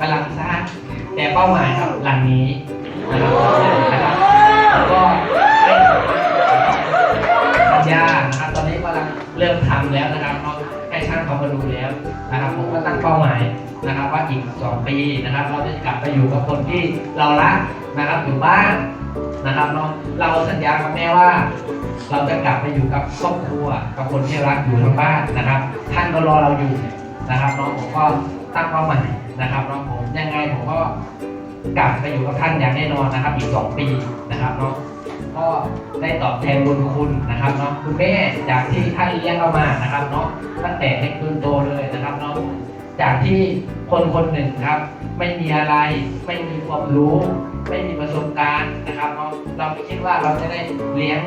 กำลังสร้างแต่เป้าหมายครับหลังนี้นะครับนะครับแล้วก็สัญญานะครับตอนนี้กำลังเริ่มทำแล้วนะครับเนาให้ช่างเขามาดูแล้วนะครับผมก็ตั้งเป้าหมายนะครับ ว่าอีกสองปีนะครับ เราจะกลับไปอยู่กับคนที่เรารักนะครับอยู่บ้านนะครับเนาเราสัญญากับแม่ว่า เราจะกลับไปอยู่กับครอบครัวกับคนที่รักอยู่ทางบ้านนะครับ ท่านก็รอเราอยู่ นะครับน้องผมก็ตั้งเป้าหมายนะครับน้องผมยังไงผมก็กลับไปอยู่กับท่านอย่างแน่นอนนะครับ อีกสองปีนะครับเนาะก็ได้ตอบแทนบุญคุณนะครับเนาะคุณแม่จากที่ท่านเลี้ยงเรามานะครับเนาะตั้งแต่เล็กจนโตเลยนะครับเนาะจากที่คนคนหนึ่งครับ ไม่มีอะไรไม่มีความรู้ ไม่มีประสบการณ์นะครับเนาะเราไม่คิดว่าเราจะได้เลี้ยง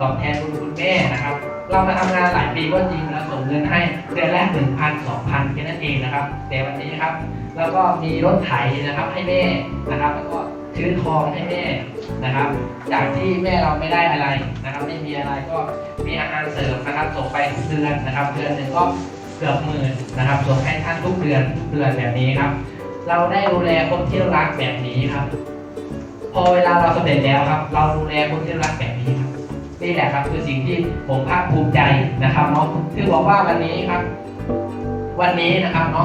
ตอบแทนคุณคุณแม่นะครับ เรามาทำงานหลายปีก็จริงแล้วส่งเงินให้เดือนแรกหนึ่งพันสองพันแค่นั้นเองนะครับ แต่วันนี้ครับ แล้วก็มีรถไถนะครับให้แม่นะครับ แล้วก็ซื้อทองให้แม่นะครับ จากที่แม่เราไม่ได้อะไรนะครับ ไม่มีอะไรก็มีอาหารเสริมนะครับส่งไปทุกเดือนนะครับ เดือนหนึ่งก็เกือบหมื่นนะครับส่งให้ท่านทุกเดือนทุกเดือนแบบนี้ครับ เราได้ดูแลคนที่รักแบบนี้ครับ พอเวลาเราสำเร็จแล้วครับ เราดูแลคนที่รักแบบนี้ครับ นี่แหละครับคือสิ่งที่ผมภาคภูมิใจนะครับเนาะคือบอกว่าวันนี้ครับ วันนี้นะครับเนาะ